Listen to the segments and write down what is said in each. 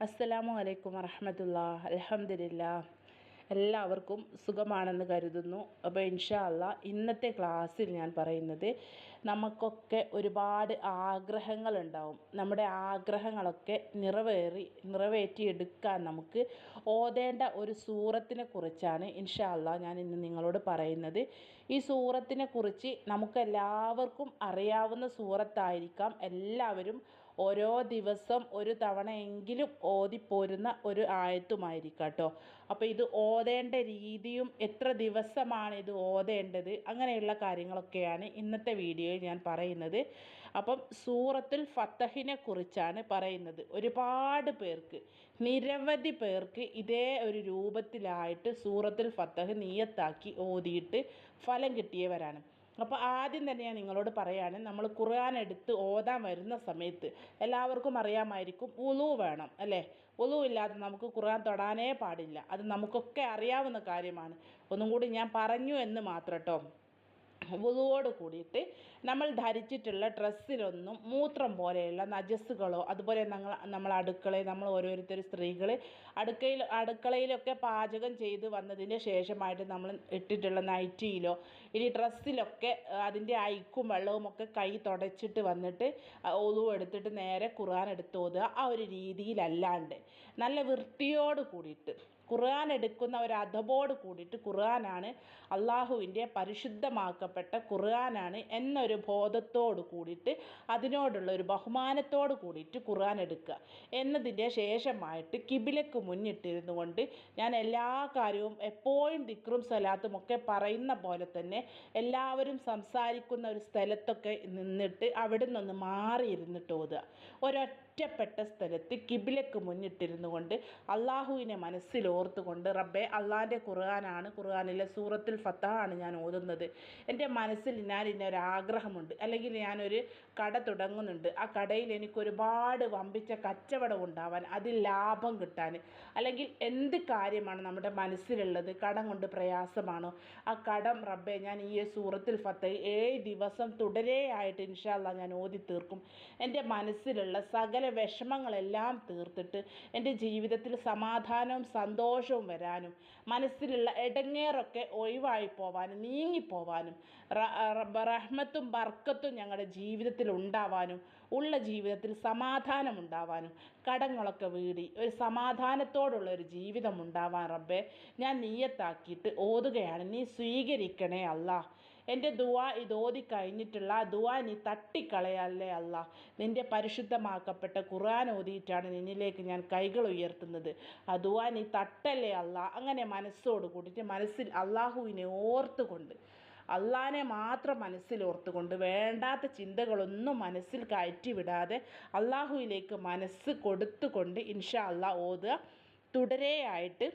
അസ്സലാമു അലൈക്കും വറഹമത്തുള്ള. അലഹമില്ല എല്ലാവർക്കും സുഖമാണെന്ന് കരുതുന്നു. അപ്പോൾ ഇൻഷാ അല്ലാ ഇന്നത്തെ ക്ലാസ്സിൽ ഞാൻ പറയുന്നത് നമുക്കൊക്കെ ഒരുപാട് ആഗ്രഹങ്ങളുണ്ടാവും. നമ്മുടെ ആഗ്രഹങ്ങളൊക്കെ നിറവേറി നിറവേറ്റിയെടുക്കാൻ നമുക്ക് ഓതേണ്ട ഒരു സൂറത്തിനെ കുറിച്ചാണ് ഇൻഷാ അല്ലാ ഞാൻ ഇന്ന് നിങ്ങളോട് പറയുന്നത്. ഈ സൂറത്തിനെ കുറിച്ച് നമുക്കെല്ലാവർക്കും അറിയാവുന്ന സൂറത്തായിരിക്കാം. എല്ലാവരും ഓരോ ദിവസം ഒരു തവണയെങ്കിലും ഓതിപ്പോരുന്ന ഒരു ആയത്തുമായിരിക്കട്ടോ. കേട്ടോ അപ്പോൾ ഇത് ഓതേണ്ട രീതിയും എത്ര ദിവസമാണ് ഇത് ഓതേണ്ടത് അങ്ങനെയുള്ള കാര്യങ്ങളൊക്കെയാണ് ഇന്നത്തെ വീഡിയോയിൽ ഞാൻ പറയുന്നത്. അപ്പം സൂറത്തുൽ ഫത്തഹിനെ കുറിച്ചാണ് പറയുന്നത്. ഒരുപാട് പേർക്ക് നിരവധി പേർക്ക് ഇതേ ഒരു രൂപത്തിലായിട്ട് സൂറത്തുൽ ഫത്തഹ് നീയത്താക്കി ഓതിയിട്ട് ഫലം കിട്ടിയവരാണ്. അപ്പോൾ ആദ്യം തന്നെ ഞാൻ നിങ്ങളോട് പറയാണ് നമ്മൾ ഖുർആൻ എടുത്ത് ഓതാൻ വരുന്ന സമയത്ത് എല്ലാവർക്കും അറിയാമായിരിക്കും ഉളു വേണം അല്ലേ? ഉളു ഇല്ലാതെ നമുക്ക് ഖുർആൻ തൊടാനേ പാടില്ല. അത് നമുക്കൊക്കെ അറിയാവുന്ന കാര്യമാണ്. ഒന്നും കൂടി ഞാൻ പറഞ്ഞു എന്ന് മാത്രം കേട്ടോ വുളുവോട് കൂടിയിട്ട് നമ്മൾ ധരിച്ചിട്ടുള്ള ഡ്രസ്സിലൊന്നും മൂത്രം പോലെയുള്ള നജസ്സുകളോ അതുപോലെ നമ്മൾ നമ്മൾ അടുക്കളയിൽ നമ്മൾ ഓരോരുത്തർ സ്ത്രീകൾ അടുക്കളയിൽ അടുക്കളയിലൊക്കെ പാചകം ചെയ്ത് വന്നതിന് ശേഷമായിട്ട് നമ്മൾ ഇട്ടിട്ടുള്ള നൈറ്റിയിലോ ഇനി ഡ്രസ്സിലൊക്കെ അതിന്റെ ഐക്കും വെള്ളവും ഒക്കെ കൈ തുടച്ചിട്ട് വന്നിട്ട് ഒതുവ് എടുത്തിട്ട് നേരെ ഖുർആൻ എടുത്ത് ഓതുക ആ ഒരു രീതിയിലല്ലാണ്ട്. നല്ല വൃത്തിയോട് കൂടിയിട്ട്. ഖുർആൻ എടുക്കുന്ന ഒരു അധബോട് കൂടിയിട്ട് ഖുർആനാണ് അള്ളാഹുവിന്റെ പരിശുദ്ധമാക്കപ്പെട്ട ഖുർആനാണ് എന്നൊരു ബോധത്തോട് കൂടിയിട്ട് അതിനോടുള്ള ഒരു ബഹുമാനത്തോട് കൂടിയിട്ട് ഖുർആൻ എടുക്കുക. എന്നതിന്റെ ശേഷമായിട്ട് കിബിലക്ക് മുന്നിട്ടിരുന്നു കൊണ്ട് ഞാൻ എല്ലാ കാര്യവും എപ്പോഴും ദിക്റും സലാത്തും ഒക്കെ പറയുന്ന പോലെ തന്നെ എല്ലാവരും സംസാരിക്കുന്ന ഒരു സ്ഥലത്തൊക്കെ നിന്നിട്ട് അവിടെ നിന്ന് മാറിയിരുന്നിട്ട് ഓതുക. ഒരൊറ്റ ഒറ്റപ്പെട്ട സ്ഥലത്ത് കിബിലക്ക് മുന്നിട്ടിരുന്നു കൊണ്ട് അള്ളാഹുവിനെ മനസ്സിൽ ഓർത്തുകൊണ്ട് റബ്ബെ അള്ളാഹിന്റെ ഖുർആനാണ് ഖുർആാനിലെ സൂറത്തിൽ ഫത്താഹാണ് ഞാൻ ഓതുന്നത്. എന്റെ മനസ്സിൽ ഞാൻ ഇന്നൊരു ആഗ്രഹമുണ്ട്. അല്ലെങ്കിൽ ഞാനൊരു കട തുടങ്ങുന്നുണ്ട്. ആ കടയിൽ എനിക്ക് ഒരുപാട് വമ്പിച്ച കച്ചവടം ഉണ്ടാവാൻ അതിൽ ലാഭം കിട്ടാൻ അല്ലെങ്കിൽ എന്ത് കാര്യമാണ് നമ്മുടെ മനസ്സിലുള്ളത്? കടം കൊണ്ട് പ്രയാസമാണോ? ആ കടം റബ്ബെ ഞാൻ ഈ സൂറത്തിൽ ഫത്ത ഏഴ് ദിവസം തുടരെയായിട്ട് ഇൻഷാല്ല ഞാൻ ഓതി തീർക്കും എന്റെ മനസ്സിലുള്ള സകല വിഷമങ്ങളെല്ലാം തീർത്തിട്ട് എന്റെ ജീവിതത്തിൽ സമാധാനവും സന്തോഷവും വരാനും മനസ്സിലുള്ള ഇടങ്ങേറൊക്കെ ഒഴിവായി പോവാനും നീങ്ങിപ്പോവാനും റഹ്മത്തും ബർക്കത്തും ഞങ്ങളുടെ ജീവിതത്തിൽ ഉണ്ടാവാനും ഉള്ള ജീവിതത്തിൽ സമാധാനം ഉണ്ടാവാനും കടങ്ങളൊക്കെ വീടി ഒരു സമാധാനത്തോടുള്ള ഒരു ജീവിതം ഉണ്ടാവാൻ റബ്ബെ ഞാൻ നീയത്താക്കിയിട്ട് ഓതുകയാണ്. നീ സ്വീകരിക്കണേ അല്ലാ എന്റെ ദുവാ ഇത് ഓതി കഴിഞ്ഞിട്ടുള്ള ദുവ നീ തട്ടിക്കളയല്ലേ അല്ല. നിന്റെ പരിശുദ്ധമാക്കപ്പെട്ട ഖുർആൻ ഓതിയിട്ടാണ് നിന്നിലേക്ക് ഞാൻ കൈകൾ ഉയർത്തുന്നത്. ആ ദുവാ നീ തട്ടല്ലേ അല്ല. അങ്ങനെ മനസ്സോട് കൂടിയിട്ട് മനസ്സിൽ അള്ളാഹുവിനെ ഓർത്തുകൊണ്ട് അള്ളാനെ മാത്രം മനസ്സിൽ ഓർത്തുകൊണ്ട് വേണ്ടാത്ത ചിന്തകളൊന്നും മനസ്സിൽ കയറ്റി വിടാതെ അള്ളാഹുവിലേക്ക് മനസ്സ് കൊടുത്തുകൊണ്ട് ഇൻഷാ അള്ളാ ഓതുക. തുടരെയായിട്ട്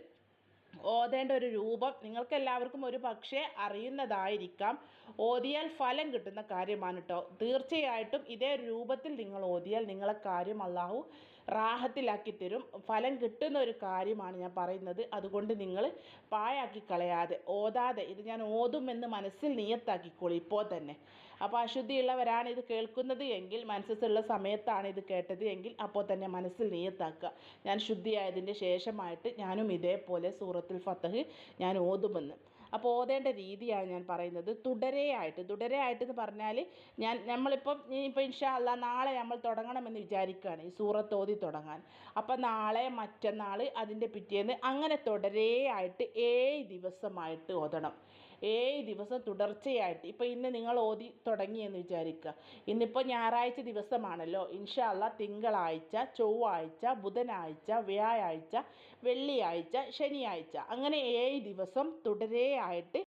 ഓതേണ്ട ഒരു രൂപം നിങ്ങൾക്ക് എല്ലാവർക്കും ഒരു പക്ഷേ അറിയുന്നതായിരിക്കാം. ഓതിയാൽ ഫലം കിട്ടുന്ന കാര്യമാണ് കേട്ടോ തീർച്ചയായിട്ടും ഇതേ രൂപത്തിൽ നിങ്ങൾ ഓതിയാൽ നിങ്ങളെ കാര്യം അള്ളാഹു റാഹത്തിലാക്കി തരും. ഫലം കിട്ടുന്ന ഒരു കാര്യമാണ് ഞാൻ പറയുന്നത്. അതുകൊണ്ട് നിങ്ങൾ പാഴാക്കി കളയാതെ ഓതാതെ ഇത് ഞാൻ ഓതുമെന്ന് മനസ്സിൽ നിയത്താക്കിക്കോളൂ ഇപ്പോൾ തന്നെ. അപ്പോൾ അശുദ്ധിയുള്ളവരാണ് ഇത് കേൾക്കുന്നത് എങ്കിൽ മനസ്സിലുള്ള സമയത്താണ് ഇത് കേട്ടത് എങ്കിൽ അപ്പോൾ തന്നെ മനസ്സിൽ നിയത്താക്കുക. ഞാൻ ശുദ്ധിയായതിന്റെ ശേഷമായിട്ട് ഞാനും ഇതേപോലെ സൂറത്തുൽ ഫത്തഹ് ഞാൻ ഓതുമെന്ന്. അപ്പോൾ ഓതേണ്ട രീതിയാണ് ഞാൻ പറയുന്നത്. തുടരെയായിട്ട് തുടരെയായിട്ട് എന്ന് പറഞ്ഞാൽ ഞാൻ നമ്മളിപ്പം ഇപ്പോൾ ഇൻഷാ അല്ല നാളെ നമ്മൾ തുടങ്ങണമെന്ന് വിചാരിക്കുകയാണ് ഈ സൂറത്ത് ഓതി തുടങ്ങാൻ. അപ്പം നാളെ മറ്റന്നാൾ അതിന്റെ പിറ്റേന്ന് അങ്ങനെ തുടരെയായിട്ട് ഏഴ് ദിവസമായിട്ട് ഓതണം. ഏഴ് ദിവസം തുടർച്ചയായിട്ട്. ഇപ്പോൾ ഇന്ന് നിങ്ങൾ ഓതി തുടങ്ങിയെന്ന് വിചാരിക്കുക. ഇന്നിപ്പോൾ ഞായറാഴ്ച ദിവസമാണല്ലോ. ഇൻഷാല്ല തിങ്കളാഴ്ച ചൊവ്വാഴ്ച ബുധനാഴ്ച വ്യാഴാഴ്ച വെള്ളിയാഴ്ച ശനിയാഴ്ച. അങ്ങനെ ഏഴ് ദിവസം തുടരെയായിട്ട്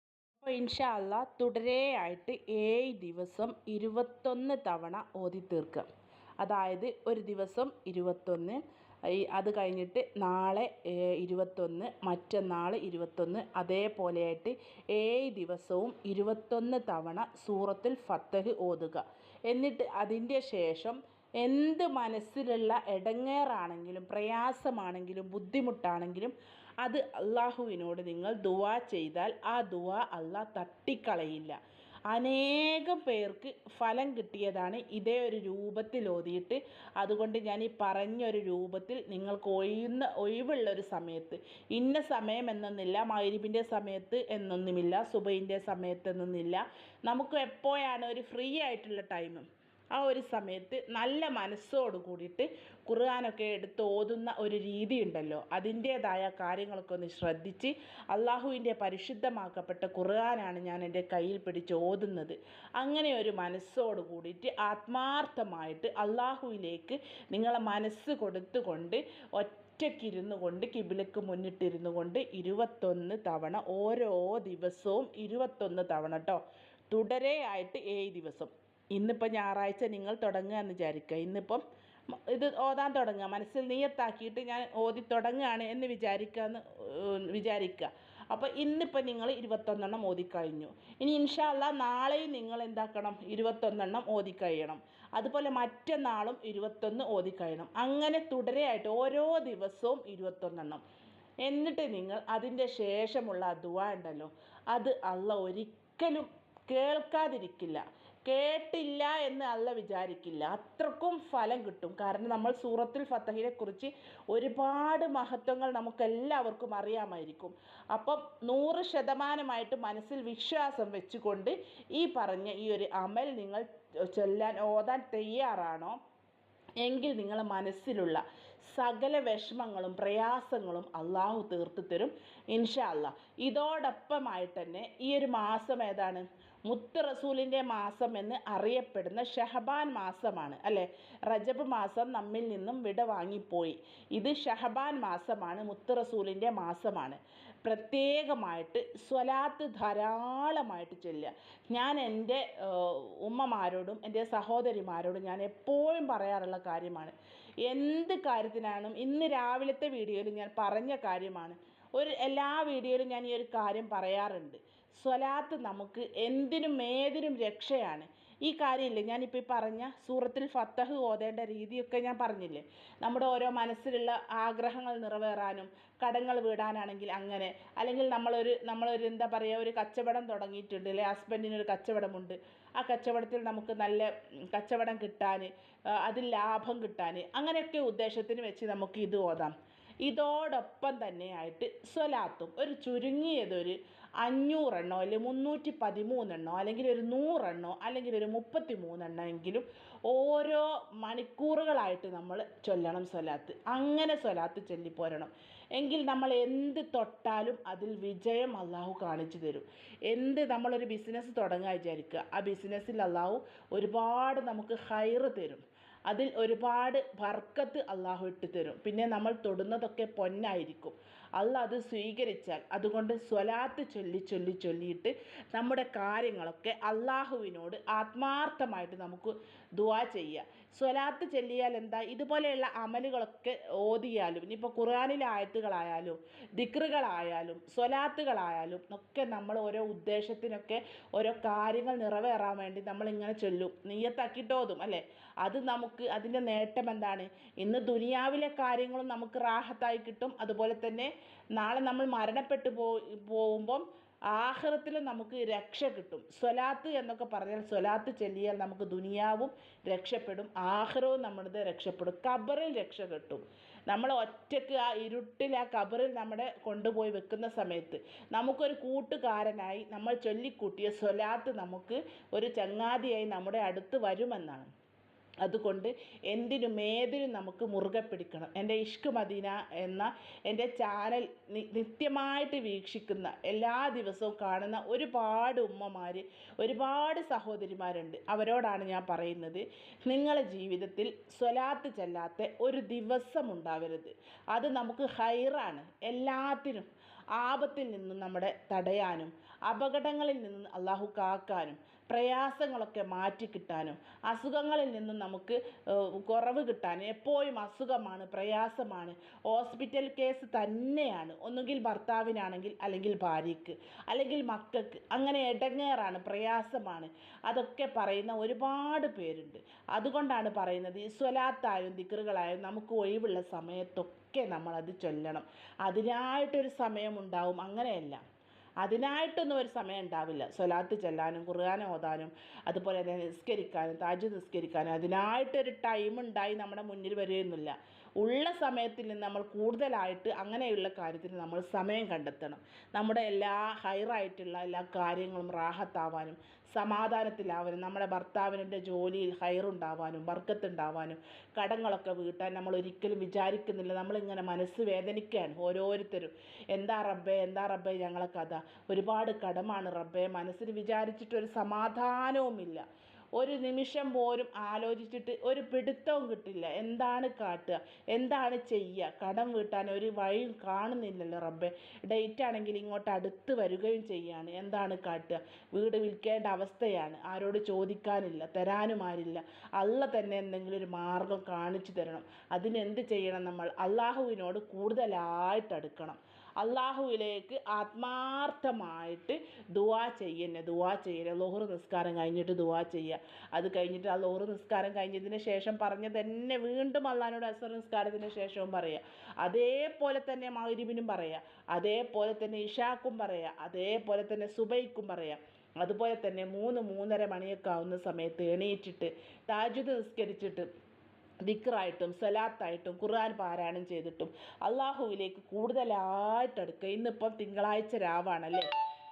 അപ്പോൾ ഇൻഷാല്ല തുടരെയായിട്ട് ഏഴ് ദിവസം ഇരുപത്തൊന്ന് തവണ ഓതി തീർക്കുക അതായത് ഒരു ദിവസം ഇരുപത്തൊന്ന് ഈ അത് കഴിഞ്ഞിട്ട് നാളെ ഇരുപത്തൊന്ന് മറ്റന്നാൾ ഇരുപത്തൊന്ന് അതേപോലെയായിട്ട് ഏഴ് ദിവസവും ഇരുപത്തൊന്ന് തവണ സൂറത്തുൽ ഫത്തഹ് ഓതുക. എന്നിട്ട് അതിന്റെ ശേഷം എന്ത് മനസ്സിലുള്ള ഇടങ്ങേറാണെങ്കിലും പ്രയാസമാണെങ്കിലും ബുദ്ധിമുട്ടാണെങ്കിലും അത് അള്ളാഹുവിനോട് നിങ്ങൾ ദുവാ ചെയ്താൽ ആ ദുവാ അള്ളാഹ് തട്ടിക്കളയില്ല. അനേകം പേർക്ക് ഫലം കിട്ടിയതാണ് ഇതേ ഒരു രൂപത്തിൽ ഓതിയിട്ട്. അതുകൊണ്ട് ഞാൻ ഈ പറഞ്ഞൊരു രൂപത്തിൽ നിങ്ങൾക്ക് ഒഴിയുന്ന ഒഴിവുള്ള ഒരു സമയത്ത് ഇന്ന സമയം എന്നൊന്നില്ല മൈരിബിന്റെ സമയത്ത് എന്നൊന്നുമില്ല സുബൈന്റെ സമയത്ത് എന്നൊന്നില്ല നമുക്ക് എപ്പോഴാണ് ഒരു ഫ്രീ ആയിട്ടുള്ള ടൈം ആ ഒരു സമയത്ത് നല്ല മനസ്സോട് കൂടിയിട്ട് ഖുർആാനൊക്കെ എടുത്ത് ഓതുന്ന ഒരു രീതി ഉണ്ടല്ലോ അതിന്റേതായ കാര്യങ്ങളൊക്കെ ഒന്ന് ശ്രദ്ധിച്ച് അള്ളാഹുവിന്റെ പരിശുദ്ധമാക്കപ്പെട്ട ഖുർആനാണ് ഞാൻ എന്റെ കയ്യിൽ പിടിച്ച് ഓതുന്നത്. അങ്ങനെ ഒരു മനസ്സോട് കൂടിയിട്ട് ആത്മാർത്ഥമായിട്ട് അള്ളാഹുവിലേക്ക് നിങ്ങളെ മനസ്സ് കൊടുത്തുകൊണ്ട് ഒറ്റയ്ക്കിരുന്നു കൊണ്ട് കിബിലക്ക് മുന്നിട്ടിരുന്നു കൊണ്ട് ഇരുപത്തൊന്ന് തവണ ഓരോ ദിവസവും ഇരുപത്തൊന്ന് തവണ കേട്ടോ തുടരെയായിട്ട് ഏഴ് ദിവസം. ഇന്നിപ്പോൾ ഞായറാഴ്ച നിങ്ങൾ തുടങ്ങുക എന്ന് വിചാരിക്കുക. ഇന്നിപ്പം ഇത് ഓതാൻ തുടങ്ങുക. മനസ്സിൽ നീയത്താക്കിയിട്ട് ഞാൻ ഓതി തുടങ്ങുകയാണ് എന്ന് വിചാരിക്കാന്ന് വിചാരിക്കുക. അപ്പോൾ ഇന്നിപ്പോൾ നിങ്ങൾ ഇരുപത്തൊന്നെണ്ണം ഓതിക്കഴിഞ്ഞു ഇനി ഇൻഷാല്ല നാളെയും നിങ്ങൾ എന്താക്കണം? ഇരുപത്തൊന്നെണ്ണം ഓതിക്കഴിയണം അതുപോലെ മറ്റന്നാളും ഇരുപത്തൊന്ന് ഓതിക്കഴിയണം അങ്ങനെ തുടരെയായിട്ട് ഓരോ ദിവസവും ഇരുപത്തൊന്നെണ്ണം. എന്നിട്ട് നിങ്ങൾ അതിന്റെ ശേഷമുള്ള ദുആ ഉണ്ടല്ലോ അത് അള്ള ഒരിക്കലും കേൾക്കാതിരിക്കില്ല. കേട്ടില്ല എന്ന് അല്ല വിചാരിക്കില്ല. അത്രക്കും ഫലം കിട്ടും. കാരണം നമ്മൾ സൂറത്തുൽ ഫത്തഹിനെ കുറിച്ച് ഒരുപാട് മഹത്വങ്ങൾ നമുക്കെല്ലാവർക്കും അറിയാമായിരിക്കും. അപ്പം നൂറ് ശതമാനമായിട്ട് മനസ്സിൽ വിശ്വാസം വെച്ചുകൊണ്ട് ഈ പറഞ്ഞ ഈ ഒരു അമൽ നിങ്ങൾ ചൊല്ലാൻ ഓതാൻ തയ്യാറാണോ? എങ്കിൽ നിങ്ങൾ മനസ്സിലുള്ള സകല വിഷമങ്ങളും പ്രയാസങ്ങളും അള്ളാഹു തീർത്തു തരും ഇൻഷാ അല്ലാ ഇതോടൊപ്പമായിട്ട് തന്നെ ഈ ഒരു മാസം ഏതാണ്? മുത്ത് റസൂലിന്റെ മാസം എന്ന് അറിയപ്പെടുന്ന ഷഹബാൻ മാസമാണ് അല്ലേ? റജബ് മാസം നമ്മിൽ നിന്നും വിട വാങ്ങിപ്പോയി. ഇത് ഷഹബാൻ മാസമാണ് മുത്ത് റസൂലിന്റെ മാസമാണ്. പ്രത്യേകമായിട്ട് സ്വലാത്ത് ധാരാളമായിട്ട് ചൊല്ലുക. ഞാൻ എന്റെ ഉമ്മമാരോടും എന്റെ സഹോദരിമാരോടും ഞാൻ എപ്പോഴും പറയാറുള്ള കാര്യമാണ്. എന്ത് കാര്യത്തിനാണ് ഇന്ന് രാവിലത്തെ വീഡിയോയിൽ ഞാൻ പറഞ്ഞ കാര്യമാണ്. ഒരു എല്ലാ വീഡിയോയിലും ഞാൻ ഈ ഒരു കാര്യം പറയാറുണ്ട്. സ്വലാത്ത് നമുക്ക് എന്തിനും ഏതിനും രക്ഷയാണ്. ഈ കാര്യമില്ലേ? ഞാനിപ്പോൾ ഈ പറഞ്ഞ സൂറത്തിൽ ഫത്തഹ് ഓതേണ്ട രീതിയൊക്കെ ഞാൻ പറഞ്ഞില്ലേ? നമ്മുടെ ഓരോ മനസ്സിലുള്ള ആഗ്രഹങ്ങൾ നിറവേറാനും കടങ്ങൾ വീടാനാണെങ്കിൽ അങ്ങനെ അല്ലെങ്കിൽ നമ്മളൊരു നമ്മളൊരു എന്താ പറയുക ഒരു കച്ചവടം തുടങ്ങിയിട്ടുണ്ട് അല്ലെ? ഹസ്ബൻഡിനൊരു കച്ചവടമുണ്ട്. ആ കച്ചവടത്തിൽ നമുക്ക് നല്ല കച്ചവടം കിട്ടാൻ അതിൽ ലാഭം കിട്ടാൻ അങ്ങനെയൊക്കെ ഉദ്ദേശത്തിന് വെച്ച് നമുക്ക് ഇത് ഓതാം. ഇതോടൊപ്പം തന്നെയായിട്ട് സ്വലാത്തും ഒരു ചുരുങ്ങിയതൊരു അഞ്ഞൂറെണ്ണോ അല്ലെങ്കിൽ മുന്നൂറ്റി പതിമൂന്നെണ്ണോ അല്ലെങ്കിൽ ഒരു നൂറെണ്ണോ അല്ലെങ്കിൽ ഒരു മുപ്പത്തി മൂന്നെണ്ണോ എങ്കിലും ഓരോ മണിക്കൂറുകളായിട്ട് നമ്മൾ ചൊല്ലണം സ്വലാത്ത്. അങ്ങനെ സ്വലാത്ത് ചൊല്ലിപ്പോരണം. എങ്കിൽ നമ്മൾ എന്ത് തൊട്ടാലും അതിൽ വിജയം അള്ളാഹു കാണിച്ചു തരും. എന്ത് നമ്മളൊരു ബിസിനസ് തുടങ്ങാൻ വിചാരിക്കുക ആ ബിസിനസ്സിൽ അള്ളാഹു ഒരുപാട് നമുക്ക് ഹൈറ് തരും. അതിൽ ഒരുപാട് ബർക്കത്ത് അള്ളാഹു ഇട്ട് തരും പിന്നെ നമ്മൾ തൊടുന്നതൊക്കെ പൊന്നായിരിക്കും. അല്ല അത് സ്വീകരിച്ചാൽ അതുകൊണ്ട് സ്വലാത്ത് ചൊല്ലി ചൊല്ലി ചൊല്ലിയിട്ട് നമ്മുടെ കാര്യങ്ങളൊക്കെ അള്ളാഹുവിനോട് ആത്മാർത്ഥമായിട്ട് നമുക്ക് ദുവാ ചെയ്യുക. സ്വലാത്ത് ചൊല്ലിയാൽ എന്താ? ഇതുപോലെയുള്ള അമലുകളൊക്കെ ഓതിയാലും ഇനിയിപ്പോൾ ഖുർആാനിലെ ആയത്തുകളായാലും ദിക്റുകളായാലും സ്വലാത്തുകളായാലും ഒക്കെ നമ്മൾ ഓരോ ഉദ്ദേശത്തിനൊക്കെ ഓരോ കാര്യങ്ങൾ നിറവേറാൻ വേണ്ടി നമ്മളിങ്ങനെ ചൊല്ലും. നീയത്താക്കിയിട്ട് ഓതും അല്ലേ? അത് നമുക്ക് അതിന്റെ നേട്ടം എന്താണ്? ഇന്ന് ദുനിയാവിലെ കാര്യങ്ങളും നമുക്ക് റാഹത്തായി കിട്ടും. അതുപോലെ തന്നെ നാളെ നമ്മൾ മരണപ്പെട്ടു പോ പോകുമ്പം ആഹ്റത്തിൽ നമുക്ക് രക്ഷ കിട്ടും. സ്വലാത്ത് എന്നൊക്കെ പറഞ്ഞാൽ സ്വലാത്ത് ചൊല്ലിയാൽ നമുക്ക് ദുനിയാവും രക്ഷപ്പെടും. ആഹ്റവും നമ്മുടെ രക്ഷപ്പെടും. കബറിൽ രക്ഷ കിട്ടും. നമ്മൾ ഒറ്റയ്ക്ക് ആ ഇരുട്ടിൽ ആ കബറിൽ നമ്മുടെ കൊണ്ടുപോയി വെക്കുന്ന സമയത്ത് നമുക്കൊരു കൂട്ടുകാരനായി നമ്മൾ ചൊല്ലിക്കൂട്ടിയ സ്വലാത്ത് നമുക്ക് ഒരു ചങ്ങാതിയായി നമ്മുടെ അടുത്ത് വരുമെന്നാണ്. അതുകൊണ്ട് എന്തിനും ഏതിനും നമുക്ക് മുറുകെ പിടിക്കണം. എന്റെ ഇഷ്ക് മദീന എന്ന എന്റെ ചാനൽ നിത്യമായിട്ട് വീക്ഷിക്കുന്ന എല്ലാ ദിവസവും കാണുന്ന ഒരുപാട് ഉമ്മമാർ ഒരുപാട് സഹോദരിമാരുണ്ട്. അവരോടാണ് ഞാൻ പറയുന്നത് നിങ്ങളുടെ ജീവിതത്തിൽ സ്വലാത്ത് ചെല്ലാത്ത ഒരു ദിവസം ഉണ്ടാവരുത്. അത് നമുക്ക് ഹൈറാണ്. എല്ലാത്തിനും ആപത്തിൽ നിന്നും നമ്മുടെ തടയാനും അപകടങ്ങളിൽ നിന്നും അള്ളാഹു കാക്കാനും പ്രയാസങ്ങളൊക്കെ മാറ്റിക്കിട്ടാനും അസുഖങ്ങളിൽ നിന്നും നമുക്ക് കുറവ് കിട്ടാനും എപ്പോഴും അസുഖമാണ് പ്രയാസമാണ്. ഹോസ്പിറ്റൽ കേസ് തന്നെയാണ്. ഒന്നുകിൽ ഭർത്താവിനാണെങ്കിൽ അല്ലെങ്കിൽ ഭാര്യയ്ക്ക് അല്ലെങ്കിൽ മക്കൾക്ക്. അങ്ങനെ ഇടങ്ങേറാണ് പ്രയാസമാണ്. അതൊക്കെ പറയുന്ന ഒരുപാട് പേരുണ്ട്. അതുകൊണ്ടാണ് പറയുന്നത് ഈ സ്വലാത്തായും ദിക്റുകളായും നമുക്ക് ഒഴിവുള്ള സമയത്തൊക്കെ നമ്മളത് ചൊല്ലണം. അതിനായിട്ടൊരു സമയമുണ്ടാവും അങ്ങനെയല്ല. അതിനായിട്ടൊന്നും ഒരു സമയം ഉണ്ടാവില്ല. സ്വലാത്ത് ചെല്ലാനും ഖുർആൻ ഓതാനും അതുപോലെ തന്നെ നിസ്കരിക്കാനും താജ് നിസ്കരിക്കാനും അതിനായിട്ടൊരു ടൈം ഉണ്ടായി നമ്മുടെ മുന്നിൽ വരികയൊന്നുമില്ല. ഉള്ള സമയത്തിൽ നിന്ന് നമ്മൾ കൂടുതലായിട്ട് അങ്ങനെയുള്ള കാര്യത്തിന് നമ്മൾ സമയം കണ്ടെത്തണം. നമ്മുടെ എല്ലാ ഹൈറായിട്ടുള്ള എല്ലാ കാര്യങ്ങളും റാഹത്താവാനും സമാധാനത്തിലാവാനും നമ്മുടെ ഭർത്താവിന്റെ ജോലിയിൽ ഹൈറുണ്ടാവാനും വർക്കത്തുണ്ടാവാനും കടങ്ങളൊക്കെ വീട്ടാൻ നമ്മൾ ഒരിക്കലും വിചാരിക്കുന്നില്ല. നമ്മളിങ്ങനെ മനസ്സ് വേദനിക്കുകയാണ് ഓരോരുത്തരും. എന്താ റബ്ബേ എന്താ റബ്ബേ ഞങ്ങളെ കഥ? ഒരുപാട് കടമാണ് റബ്ബേ. മനസ്സിന് വിചാരിച്ചിട്ടൊരു സമാധാനവുമില്ല. ഒരു നിമിഷം പോലും ആലോചിച്ചിട്ട് ഒരു പിടുത്തവും കിട്ടില്ല. എന്താണ് കാട്ടുക? എന്താണ് ചെയ്യുക? കടം വീട്ടാൻ ഒരു വഴിയും കാണുന്നില്ലല്ലോ റബ്ബെ. ഡേറ്റ് ആണെങ്കിൽ ഇങ്ങോട്ട് അടുത്ത് വരികയും ചെയ്യാണ്. എന്താണ് കാട്ടുക? വീട് വിൽക്കേണ്ട അവസ്ഥയാണ്. ആരോട് ചോദിക്കാനില്ല. തരാനും ആരില്ല. അല്ല തന്നെ എന്തെങ്കിലും ഒരു മാർഗം കാണിച്ചു തരണം. അതിനെന്ത് ചെയ്യണം നമ്മൾ? അള്ളാഹുവിനോട് കൂടുതലായിട്ട് അടുക്കണം. അള്ളാഹുവിലേക്ക് ആത്മാർത്ഥമായിട്ട് ദുവാ ചെയ്യുന്നത് ദുവാ ചെയ്യുക ലോഹർ നിസ്കാരം കഴിഞ്ഞിട്ട് ദുവാ ചെയ്യുക അത് കഴിഞ്ഞിട്ട് ആ ലോഹർ നിസ്കാരം കഴിഞ്ഞതിന് ശേഷം പറഞ്ഞ തന്നെ വീണ്ടും അള്ളഹാനോട് അസർ നിസ്കാരത്തിന് ശേഷവും പറയുക അതേപോലെ തന്നെ മൗരിബിനും പറയുക അതേപോലെ തന്നെ ഇഷാക്കും പറയുക അതേപോലെ തന്നെ സുബൈക്കും പറയുക അതുപോലെ തന്നെ മൂന്ന് മൂന്നര മണിയൊക്കെ ആവുന്ന സമയത്ത് എണീറ്റിട്ട് താജുദ് നിസ്കരിച്ചിട്ട് ദിക്റായിട്ടും സലാത്തായിട്ടും ഖുർആൻ പാരായണം ചെയ്തിട്ടും അള്ളാഹുവിലേക്ക് കൂടുതലായിട്ട് അടുക്കുക ഇന്നിപ്പം തിങ്കളാഴ്ച രാവാണല്ലേ?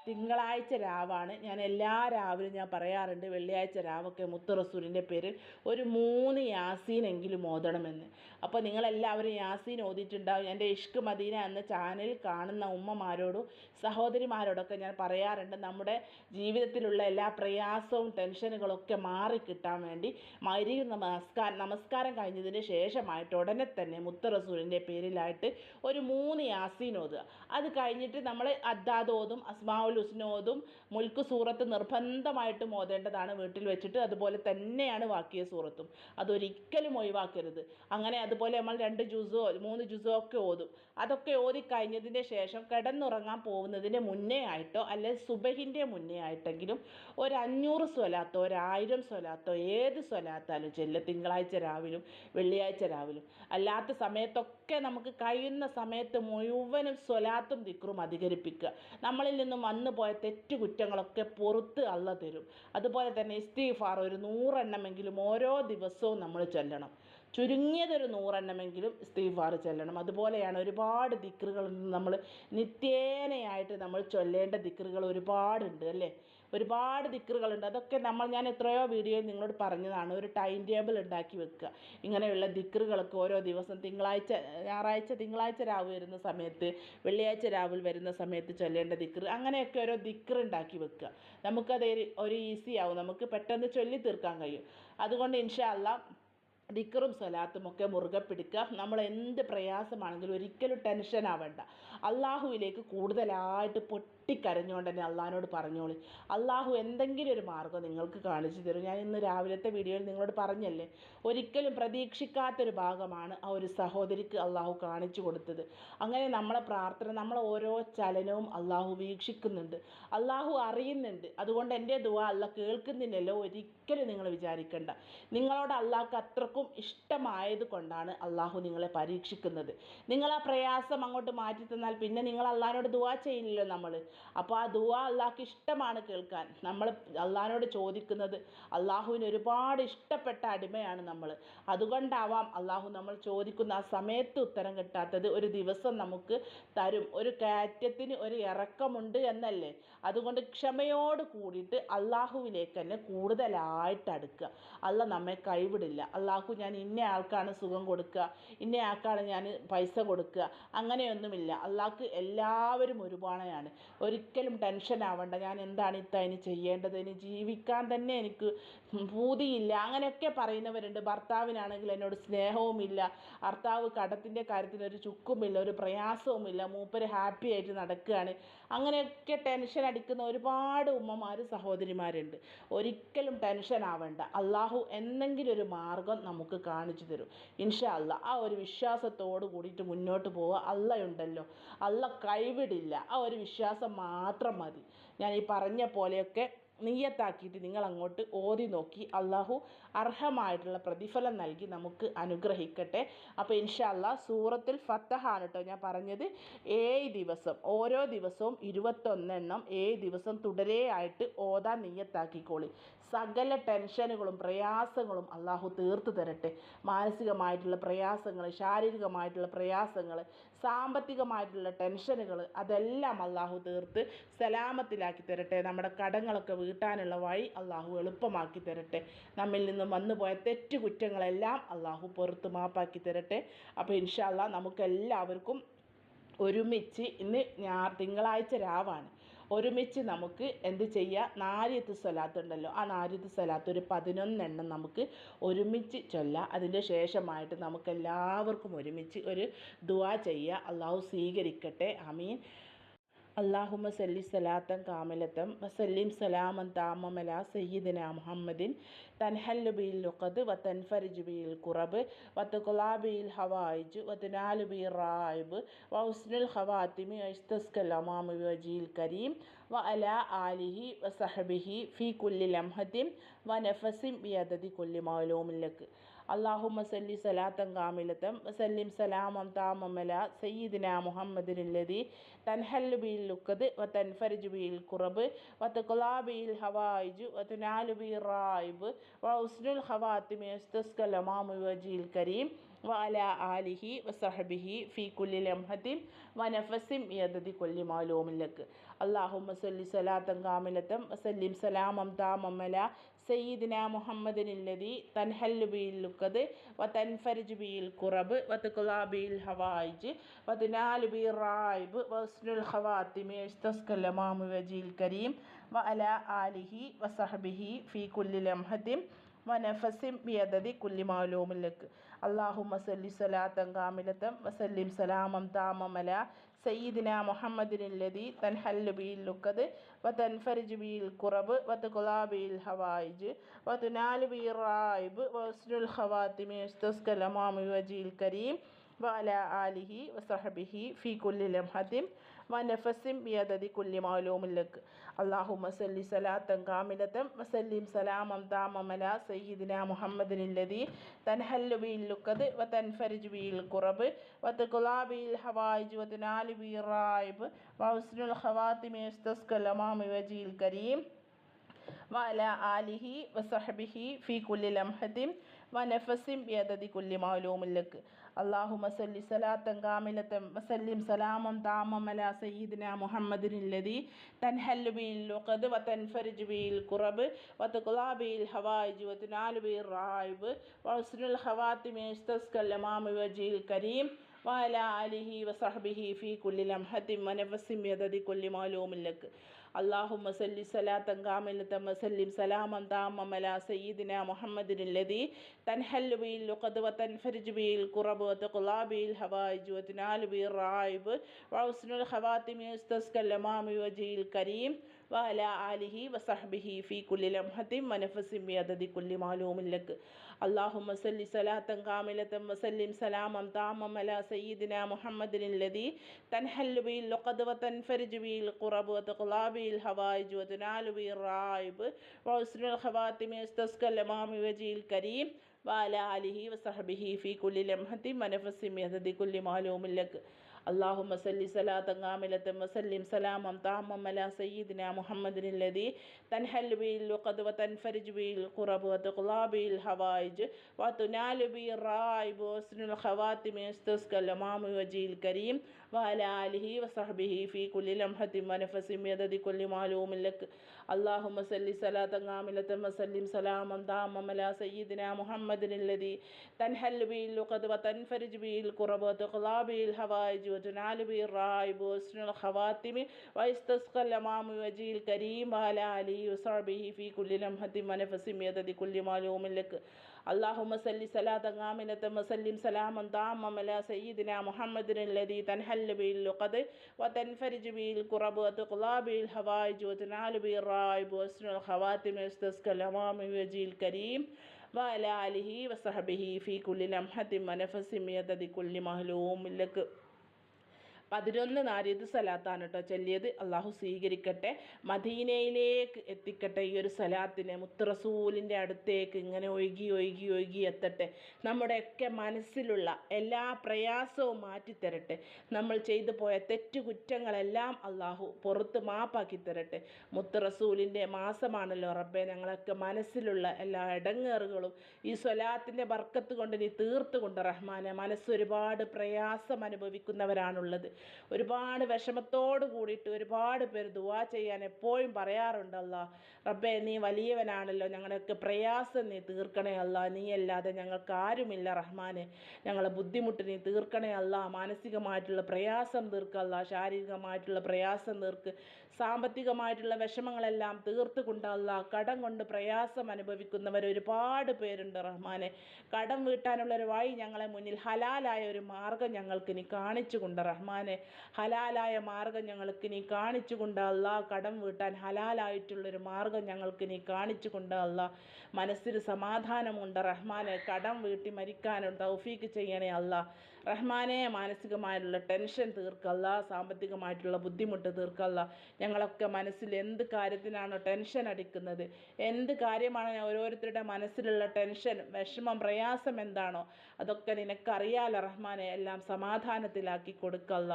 തിങ്കളാഴ്ച രാവാണ്. ഞാൻ എല്ലാ രാവിലും ഞാൻ പറയാറുണ്ട് വെള്ളിയാഴ്ച രാവൊക്കെ മുത്ത് റസൂലിന്റെ പേരിൽ ഒരു മൂന്ന് യാസീനെങ്കിലും ഓതണമെന്ന്. അപ്പോൾ നിങ്ങളെല്ലാവരും യാസീൻ ഓതിയിട്ടുണ്ടാവും. എന്റെ ഇഷ്ക് മദീന എന്ന ചാനൽ കാണുന്ന ഉമ്മമാരോടും സഹോദരിമാരോടൊക്കെ ഞാൻ പറയാറുണ്ട് നമ്മുടെ ജീവിതത്തിലുള്ള എല്ലാ പ്രയാസവും ടെൻഷനുകളൊക്കെ മാറിക്കിട്ടാൻ വേണ്ടി മരി നമസ്കാരം നമസ്കാരം കഴിഞ്ഞതിന് ശേഷമായിട്ട് ഉടനെ തന്നെ മുത്ത് റസൂലിന്റെ പേരിലായിട്ട് ഒരു മൂന്ന് യാസീൻ ഓതുക. അത് കഴിഞ്ഞിട്ട് നമ്മൾ അദ്ദാദ് ഓതും അസ്മാവുൽ ഹുസ്നോതും മുൽക്ക് സൂറത്ത് നിർബന്ധമായിട്ടും ഓതേണ്ടതാണ് വീട്ടിൽ വെച്ചിട്ട്. അതുപോലെ തന്നെയാണ് വാക്കിയ സൂറത്തും. അതൊരിക്കലും ഒഴിവാക്കരുത്. അങ്ങനെ അതുപോലെ നമ്മൾ രണ്ട് ജുസോ മൂന്ന് ജുസോ ഒക്കെ ഓതും. അതൊക്കെ ഓതി കഴിഞ്ഞതിന് ശേഷം കിടന്നുറങ്ങാൻ പോകുന്നതിന് മുന്നേ ആയിട്ടോ അല്ലെ സുബഹിന്റെ മുന്നേ ആയിട്ടെങ്കിലും ഒരു അഞ്ഞൂറ് സ്വലാത്തോ ഒരായിരം സ്വലാത്തോ ഏത് സ്വലാത്താലും ചെല്ല് തിങ്കളാഴ്ച രാവിലും വെള്ളിയാഴ്ച രാവിലും. അല്ലാത്ത സമയത്തൊക്കെ നമുക്ക് കഴിയുന്ന സമയത്ത് മുഴുവനും സ്വലാത്തും ദിക്റും അധികരിപ്പിക്കുക. നമ്മളിൽ നിന്നും വന്നു പോയ തെറ്റു കുറ്റങ്ങളൊക്കെ പുറത്ത് അല്ല തരും. അതുപോലെ തന്നെ ഇസ്തീഫാർ ഒരു നൂറെണ്ണമെങ്കിലും ഓരോ ദിവസവും നമ്മൾ ചൊല്ലണം. ചുരുങ്ങിയതൊരു നൂറെണ്ണമെങ്കിലും ഇസ്തീഫാർ ചൊല്ലണം. അതുപോലെയാണ് ഒരുപാട് ദിക്റുകൾ നമ്മൾ നിത്യേനയായിട്ട് നമ്മൾ ചൊല്ലേണ്ട ദിക്റുകൾ ഒരുപാടുണ്ട് അല്ലേ? ഒരുപാട് ദിക്റുകളുണ്ട്. അതൊക്കെ നമ്മൾ ഞാൻ എത്രയോ വീഡിയോയിൽ നിങ്ങളോട് പറഞ്ഞതാണ്. ഒരു ടൈം ടേബിൾ ഉണ്ടാക്കി വെക്കുക. ഇങ്ങനെയുള്ള ദിക്റുകൾക്ക് ഓരോ ദിവസം തിങ്കളാഴ്ച ഞായറാഴ്ച തിങ്കളാഴ്ച രാവ് വരുന്ന സമയത്ത് വെള്ളിയാഴ്ച രാവിൽ വരുന്ന സമയത്ത് ചൊല്ലേണ്ട ദിക്റ് അങ്ങനെയൊക്കെ ഓരോ ദിക്ർ ഉണ്ടാക്കി വെക്കുക. നമുക്കത് ഒരു ഈസി ആവും. നമുക്ക് പെട്ടെന്ന് ചൊല്ലി തീർക്കാൻ കഴിയും. അതുകൊണ്ട് ഇൻഷാ ദിക്കറും സ്വലാത്തും ഒക്കെ മുറുകെ പിടിക്കുക. നമ്മൾ എന്ത് പ്രയാസമാണെങ്കിലും ഒരിക്കലും ടെൻഷൻ ആവണ്ട. അള്ളാഹുവിലേക്ക് കൂടുതലായിട്ട് പൊട്ടിക്കരഞ്ഞുകൊണ്ട് തന്നെ അള്ളഹാനോട് പറഞ്ഞോളി. അള്ളാഹു എന്തെങ്കിലും ഒരു മാർഗം നിങ്ങൾക്ക് കാണിച്ചു തരും. ഞാൻ ഇന്ന് രാവിലത്തെ വീഡിയോയിൽ നിങ്ങളോട് പറഞ്ഞല്ലേ ഒരിക്കലും പ്രതീക്ഷിക്കാത്തൊരു ഭാഗമാണ് ആ ഒരു സഹോദരിക്ക് അള്ളാഹു കാണിച്ചു കൊടുത്തത്. അങ്ങനെ നമ്മളെ പ്രാർത്ഥന നമ്മളെ ഓരോ ചലനവും അള്ളാഹു വീക്ഷിക്കുന്നുണ്ട്. അള്ളാഹു അറിയുന്നുണ്ട്. അതുകൊണ്ട് എന്റെ ദുവ അല്ല കേൾക്കുന്നില്ലല്ലോ ഒരിക്കലും നിങ്ങൾ വിചാരിക്കേണ്ട. നിങ്ങളോട് അള്ളാഹ്ക്ക് അത്രക്കും ഇഷ്ടമായത് കൊണ്ടാണ് അള്ളാഹു നിങ്ങളെ പരീക്ഷിക്കുന്നത്. നിങ്ങൾ ആ പ്രയാസം അങ്ങോട്ട് മാറ്റി തന്നാൽ പിന്നെ നിങ്ങൾ അള്ളാഹിനോട് ദുവാ ചെയ്യില്ലല്ലോ നമ്മൾ. അപ്പോൾ ആ ദുവാ അള്ളാഹ്ക്ക് ഇഷ്ടമാണ് കേൾക്കാൻ. നമ്മൾ അള്ളാഹിനോട് ചോദിക്കുന്നത് അള്ളാഹുവിന് ഒരുപാട് ഇഷ്ടപ്പെട്ട അടിമയാണ് നമ്മൾ. അതുകൊണ്ടാവാം അള്ളാഹു നമ്മൾ ചോദിക്കുന്ന ആ സമയത്ത് ഉത്തരം കിട്ടാത്തത് ഒരു ദിവസം നമുക്ക് തരും. ഒരു കയറ്റത്തിന് ഒരു ഇറക്കമുണ്ട് എന്നല്ലേ? അതുകൊണ്ട് ക്ഷമയോട് കൂടിയിട്ട് അള്ളാഹുവിലേക്ക് തന്നെ കൂടുതലായിട്ട് അടുക്കുക. അല്ല നമ്മെ കൈവിടില്ല. അള്ളാഹു ഞാൻ ഇന്ന ആൾക്കാണ് സുഖം കൊടുക്കുക. ഇന്ന ആൾക്കാണ് ഞാൻ പൈസ കൊടുക്കുക. അങ്ങനെയൊന്നുമില്ല. അള്ളാഹ്ക്ക് എല്ലാവരും ഒരുപാടാണ് ഒരിക്കലും ടെൻഷൻ ആവണ്ട. ഞാൻ എന്താണ് ഇത്ത ഇനി ചെയ്യേണ്ടത്? ഇനി ജീവിക്കാൻ തന്നെ എനിക്ക് പൂതിയില്ല അങ്ങനെയൊക്കെ പറയുന്നവരുണ്ട്. ഭർത്താവിനാണെങ്കിൽ എന്നോട് സ്നേഹവുമില്ല. ഭർത്താവ് കടത്തിന്റെ കാര്യത്തിൽ ഒരു ചുക്കുമില്ല ഒരു പ്രയാസവുമില്ല. മൂപ്പര് ഹാപ്പി ആയിട്ട് നടക്കുകയാണ്. അങ്ങനെയൊക്കെ ടെൻഷൻ അടിക്കുന്ന ഒരുപാട് ഉമ്മമാർ സഹോദരിമാരുണ്ട്. ഒരിക്കലും ടെൻഷൻ ആവണ്ട. അള്ളാഹു എന്തെങ്കിലും ഒരു മാർഗം നമുക്ക് കാണിച്ചു തരും. ഇൻഷാ അല്ല ആ ഒരു വിശ്വാസത്തോട് കൂടിയിട്ട് മുന്നോട്ട് പോവുക. അള്ളയുണ്ടല്ലോ. അള്ള കൈവിടില്ല. ആ ഒരു വിശ്വാസം മാത്രം മതി. ഞാൻ ഈ പറഞ്ഞ പോലെയൊക്കെ നീയത്താക്കിയിട്ട് നിങ്ങൾ അങ്ങോട്ട് ഓതി നോക്കി അള്ളാഹു അർഹമായിട്ടുള്ള പ്രതിഫലം നൽകി നമുക്ക് അനുഗ്രഹിക്കട്ടെ. അപ്പോൾ അള്ളാഹ് സൂറത്തിൽ ഫത്തഹാണ് കേട്ടോ ഞാൻ പറഞ്ഞത്. ഏഴ് ദിവസം ഓരോ ദിവസവും ഇരുപത്തൊന്നെണ്ണം ഏഴ് ദിവസം തുടരെയായിട്ട് ഓതാൻ നീയത്താക്കിക്കോളി. സകല ടെൻഷനുകളും പ്രയാസങ്ങളും അള്ളാഹു തീർത്തു തരട്ടെ. മാനസികമായിട്ടുള്ള പ്രയാസങ്ങൾ ശാരീരികമായിട്ടുള്ള പ്രയാസങ്ങൾ സാമ്പത്തികമായിട്ടുള്ള ടെൻഷനുകൾ അതെല്ലാം അള്ളാഹു തീർത്ത് സലാമത്തിലാക്കി തരട്ടെ. നമ്മുടെ കടങ്ങളൊക്കെ വീട്ടാനുള്ള വഴി അള്ളാഹു എളുപ്പമാക്കി തരട്ടെ. നമ്മിൽ നിന്നും വന്നുപോയ തെറ്റുകുറ്റങ്ങളെല്ലാം അള്ളാഹു പുറത്ത് മാപ്പാക്കി തരട്ടെ. അപ്പോൾ ഇൻഷാല്ല നമുക്കെല്ലാവർക്കും ഒരുമിച്ച് ഇന്ന് ഞാ തിങ്കളാഴ്ച രാവാണ്. ഒരുമിച്ച് നമുക്ക് എന്ത് ചെയ്യുക നാരിയത്ത് സ്വലാത്ത് ഉണ്ടല്ലോ. ആ നാരിയത്ത് സ്വലാത്ത് ഒരു പതിനൊന്നെണ്ണം നമുക്ക് ഒരുമിച്ച് ചൊല്ലാം. അതിന്റെ ശേഷമായിട്ട് നമുക്ക് എല്ലാവർക്കും ഒരുമിച്ച് ഒരു ദുവാ ചെയ്യുക അള്ളാഹു സ്വീകരിക്കട്ടെ. അമീൻ അള്ളാഹുമ സല്ലി സലാത്തൻ കാമിലത്തം വസല്ലിം സലാമൻ താമമല സയ്യിദിന മുഹമ്മദിൻ തൻഹല്ലുബിയിൽ ലുഖത് ലുഖദ് വ തൻഫരിജ് ബിൽ കുറബ് വത്ത് കുലാബിയിൽ ഹവായിജ് വത്തുനാലുബിയിൽ റായിബ് വ ഉസ്നുൽ ഹവാത്തിമി വസ്തസ്കൽ അമാമി വജീൽ കരീം വ അല ആലിഹി വ സഹബിഹി ഫി കുല്ലി ലംഹത്തിം വ നഫസിം ബി അദദി കുല്ലി മൗലൂമില്ലക്ക് അള്ളാഹുമ്മ സല്ലി സലാത്തം കാമിലത്തം വസല്ലിം സലാമം താമമല സയ്യിദിന മുഹമ്മദിനുല്ലതി തൻഹല്ലു ബിൽ ലുക്കത് വ തൻഫരിജ് ബിൽ കുറബ് വ കുലാബിയിൽ ഹവായിജ് വ തുനാലു ബിൽ റായിബ് വ ഉസ്നുൽ ഖവാത്തിമി യസ്തസ്കൽ അമാമു വജീൽ കരീം വഅല ആലിഹി വസഹബിഹി ഫി കുല്ലി ലംഹത്തിൻ വനഫസിം യദതി കുല്ലി മാലൂമില്ലക്ക് അള്ളാഹുമ്മ സല്ലി സലാത്തം കാമിലത്തം വസല്ലിം സലാമം താമമല സയ്യിദിന മുഹമ്മദിനില്ലതി തൻഹല്ലു ബിൽ ലുക്കത് വ തൻഫരിജ് ബിൽ കുറബ് വ തുഖ്ലാ ബിൽ ഹവായിജ് വ തുനാലു ബിൽ റായിബ് വസ്നുൽ ഉസ്നുൽ തസ്കല്ലമാമു വജീൽ കരീം വഅല ആലിഹി വസഹബിഹി ഫി കുല്ലി ലംഹത്തിം വനഫസിം ബിയദതി കുല്ലി മാലൂമില്ലക്ക് അള്ളാഹു സല്ലി സലാത്തം കാമിലത്തം വസല്ലിം സലാമം താമമല സയ്യിദിന മുഹമ്മദിനില്ലതി തൻഹല്ലു ബിൽ ലുക്കത് വ തൻഫരിജ് ബിൽ കുറബ് വ തുഖ്ലാ ബിൽ ഹവായിജ് വ തുനാലു ബിൽ റായിബ് വസ്നുൽ യസ്തസ്കൽ അമാമി വജീൽ കരീം വഅല ആലിഹി വസഹബിഹി ഫി കുല്ലി ലംഹത്തിൻ വനഫസിം ബിയദതി കുല്ലി മൗലൂമില്ലക്ക് അള്ളാഹുമ സല്ലി സലാത്തം കാമിലത്തം വസല്ലിം സലാമം താമമല സയ്യിദിന മുഹമ്മദിനില്ലതി തൻഹല്ലു ബിയിൽ ലുക്കത് വ തൻഫരിജ് ബിയിൽ കുറബ് വത്ത് കുലാബിയിൽ ഹവായിജ് വത്ത് നാലു ബി റായിബ് വസ്നുൽ ഹവാത്തിമി ഉസ്തസ്കലമാമി വജിയിൽ കരീം വല ആലിഹി വസഹബിഹി ഫി കുല്ലി ലംഹദിം വനഫസിം ബിയദതി കുല്ലി മൗലൂമില്ലക്ക് അള്ളാഹു മസല്ലി സലാത്തം കാമിലത്തം വസല്ലിം സലാമം താമം അല സയ്യിദിന മുഹമ്മദിനുല്ലതി തൻഹല്ലുബിയിൽ ലുഖദ് വതൻഫരിജുബിയിൽ കുറബ് വത്തുലാബിയിൽ ഹവായിജ് വത്തുനാലുബിയിൽ റായിബ് വസ്നുൽ ഹവാത്തിമേഷ് തസ്കൽ അമാമി വജീൽ കരീം വാല അലിഹി വസഹബിഹി ഫി കുല്ലി ലംഹത്തിം വനവസിം യദതി കുല്ലി മാലൂമില്ലക്ക് അള്ളാഹു മസല്ലി സലാത്തം കാമിലത്തം വസല്ലിം സലാമം താമല സയ്യിദിന മുഹമ്മദിൻ ലതി തൻഹൽ ബിയിൽ ലുഖദ് വത്തൻഫരിജ് ബിയിൽ കുറബ് വത്തഖുലാബിയിൽ ഹവായിജ് വത്തിനാല് ബിർ റായിബ് വസ്നുൽ ഹവാത്തിമി ഉസ്തസ്കല്ലമാമി വജീൽ കരീം വല ആലിഹി വസഹബിഹി ഫി കുല്ലി ലംഹത്തിൻ വനഫസിൻ ബിഅദദി കുല്ലി മാലൂമിൻ ലക് അല്ലാഹുമ്മ സല്ലി സലാത്തൻ കാമിലത്തൻ വസല്ലിം സലാമൻ താമം അലാ സയ്യിദിന മുഹമ്മദിൻ ലദി തൻഹല്ലു ബിൽ ലുഖദ് വതൻഫരിജു ബിൽ ഖുറബ് വതഖ്ലാ ബിൽ വതനാലു ബിൽ റായിബ് വഉസ്നുൽ ഖവാത്തിമി യസ്തസ്കൽ വജീൽ കരീം വഅല ആലിഹി വസഹബിഹി ഫി കുല്ലി ലംഹത്തിൻ വനഫസിൻ ബിഅദദി കുല്ലി മാലൂമിൻ اللهم صل صلاة كاملة وسلم سلاما تاما على سيدنا محمد الذي تنحل به اللقد وتنفرج به القرب وتقضى به الحوائج وتنال به الرائب وحسن الخواتم يستسقى الأمام وجه الكريم. وعلى آله وصحبه في كل لمحة ونفس بيدد كل معلوم لك. اللهم صل صلاة كاملة وسلم سلاما تاما على سيدنا محمد الذي تنحل به اللقد وتنفرج به القرب وتقضى به الحوائج وتنال به الرائب وحسن الخواتم ويستسقى الأمام وجه الكريم وعلى آله وصحبه في كل لمحة ونفس بيدد كل معلوم لك. اللهم صل صلاة كاملة وسلم سلاما تاما على سيدنا محمد الذي تنحل به اللقد وتنفرج به الكرب وتقضى به الحوائج وتنال به الرائب وحسن الخواتم يستسقى الأمام وجه الكريم وعلى آله وصحبه في كل لمحة ونفس بيدد كل معلوم لك പതിനൊന്ന് നാരിയത് സലാത്താണ് കേട്ടോ ചൊല്ലിയത്. അള്ളാഹു സ്വീകരിക്കട്ടെ. മദീനയിലേക്ക് എത്തിക്കട്ടെ ഈ ഒരു സലാത്തിനെ. മുത്തറസൂലിന്റെ അടുത്തേക്ക് ഇങ്ങനെ ഒഴുകി ഒഴുകി ഒഴുകി എത്തട്ടെ. നമ്മുടെയൊക്കെ മനസ്സിലുള്ള എല്ലാ പ്രയാസവും മാറ്റിത്തരട്ടെ. നമ്മൾ ചെയ്തു പോയ തെറ്റുകുറ്റങ്ങളെല്ലാം അള്ളാഹു പുറത്ത് മാപ്പാക്കി തരട്ടെ. മുത്തറസൂലിന്റെ മാസമാണല്ലോ റബ്ബെ. ഞങ്ങളൊക്കെ മനസ്സിലുള്ള എല്ലാ ഇടങ്ങേറുകളും ഈ സ്വലാത്തിന്റെ ബർക്കത്ത് കൊണ്ട് നീ തീർത്തുകൊണ്ട് റഹ്മാനെ മനസ്സൊരുപാട് പ്രയാസം അനുഭവിക്കുന്നവരാണുള്ളത്. ഒരുപാട് വിഷമത്തോട് കൂടിയിട്ട് ഒരുപാട് പേര് ദുവാ ചെയ്യാൻ എപ്പോഴും പറയാറുണ്ടല്ല. റബ്ബെ നീ വലിയവനാണല്ലോ. ഞങ്ങളുടെയൊക്കെ പ്രയാസം നീ തീർക്കണേ അല്ല. നീ അല്ലാതെ ഞങ്ങൾക്ക് ആരുമില്ല റഹ്മാനെ. ഞങ്ങളെ ബുദ്ധിമുട്ട് നീ തീർക്കണേ അല്ല. മാനസികമായിട്ടുള്ള പ്രയാസം തീർക്കല്ല ശാരീരികമായിട്ടുള്ള പ്രയാസം തീർക്ക്. സാമ്പത്തികമായിട്ടുള്ള വിഷമങ്ങളെല്ലാം തീർത്ത് കൊണ്ടല്ല കടം കൊണ്ട് പ്രയാസം അനുഭവിക്കുന്നവർ ഒരുപാട് പേരുണ്ട് റഹ്മാനെ. കടം വീട്ടാനുള്ള ഒരു വഴി ഞങ്ങളെ മുന്നിൽ ഹലാലായ ഒരു മാർഗം ഞങ്ങൾക്ക് നീ കാണിച്ചു കൊണ്ട് റഹ്മാനെ. ഹലാലായ മാർഗം ഞങ്ങൾക്ക് നീ കാണിച്ചു കൊണ്ട് അല്ല കടം വീട്ടാൻ ഹലാലായിട്ടുള്ളൊരു മാർഗം ഞങ്ങൾക്ക് നീ കാണിച്ചു കൊണ്ട് അല്ല മനസ്സിന് സമാധാനമുണ്ട് റഹ്മാനെ. കടം വീട്ടി മരിക്കാനും തൗഫീക്ക് ചെയ്യണേ അല്ല റഹ്മാനെ മാനസികമായിട്ടുള്ള ടെൻഷൻ തീർക്കല്ല. സാമ്പത്തികമായിട്ടുള്ള ബുദ്ധിമുട്ട് തീർക്കല്ല. ഞങ്ങളൊക്കെ മനസ്സിൽ എന്ത് കാര്യത്തിനാണോ ടെൻഷൻ അടിക്കുന്നത്? എന്ത് കാര്യമാണ് ഓരോരുത്തരുടെ മനസ്സിലുള്ള ടെൻഷൻ വിഷമം പ്രയാസം എന്താണോ? അതൊക്കെ നിനക്കറിയാലോ റഹ്മാനെ എല്ലാം സമാധാനത്തിലാക്കി കൊടുക്കല്ല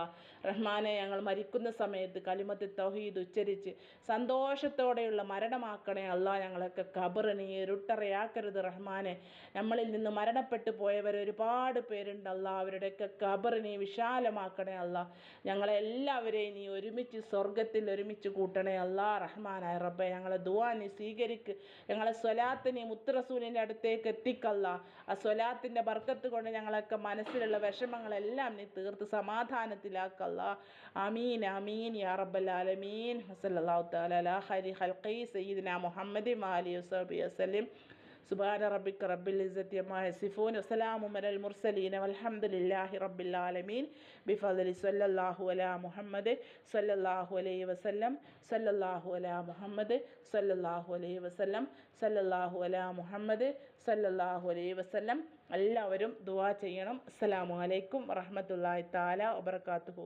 റഹ്മാനെ ഞങ്ങൾ മരിക്കുന്ന സമയത്ത് കലിമത്ത് തൗഹീദ് ഉച്ചരിച്ച് സന്തോഷത്തോടെയുള്ള മരണമാക്കണേ അല്ല ഞങ്ങളൊക്കെ കബറിനെ ഇരുട്ടറയാക്കരുത് റഹ്മാനെ. നമ്മളിൽ നിന്ന് മരണപ്പെട്ടു പോയവർ ഒരുപാട് പേരുണ്ട് അല്ല അവരുടെയൊക്കെ കബറിനെ വിശാലമാക്കണേ അല്ല ഞങ്ങളെല്ലാവരെയും നീ ഒരുമിച്ച് സ്വർഗത്തിൽ ഒരുമിച്ച് കൂട്ടണേ. അല്ലാ റഹ്മാനായ റബ്ബെ ഞങ്ങളെ ദുവാ സ്വീകരിക്ക്. ഞങ്ങളെ സ്വലാത്തിനെ മുത്തറസൂലിന്റെ അടുത്തേക്ക് എത്തിക്കല്ല. ആ സ്വലാത്തിന്റെ ബർക്കത്ത് കൊണ്ട് ഞങ്ങളൊക്കെ മനസ്സിലുള്ള വിഷമങ്ങളെല്ലാം നീ തീർത്ത് സമാധാനത്തിലാക്കല്ല. അമീൻ അമീൻ യാ റബ്ബൽ ആലമീൻ. വസല്ലല്ലാഹു തആല അലാ ഖൈരി ഖൽഖി സയ്യിദിന മുഹമ്മദി വാലി വസഹബി വസല്ലം. സുബാന റബ്ബിക്ക് റബ്ബിൽ യസിഫൂൻ വസലാമു അലൽ മുർസലീൻ വൽഹംദുലില്ലാഹി റബ്ബിൽ ആലമീൻ. ബിഫദ്ലി സല്ലല്ലാഹു അലാ മുഹമ്മദ് സല്ലല്ലാഹു അലൈഹി വസല്ലം സല്ലല്ലാഹു അലാ മുഹമ്മദ് സല്ലല്ലാഹു അലൈഹി വസല്ലം സല്ലല്ലാഹു അലാ മുഹമ്മദ് സല്ലല്ലാഹു അലൈഹി വസല്ലം. എല്ലാവരും ദുആ ചെയ്യണം. അസ്സലാമു അലൈക്കും വറഹ്മത്തുള്ളാഹി തആല വബറകാതുഹു.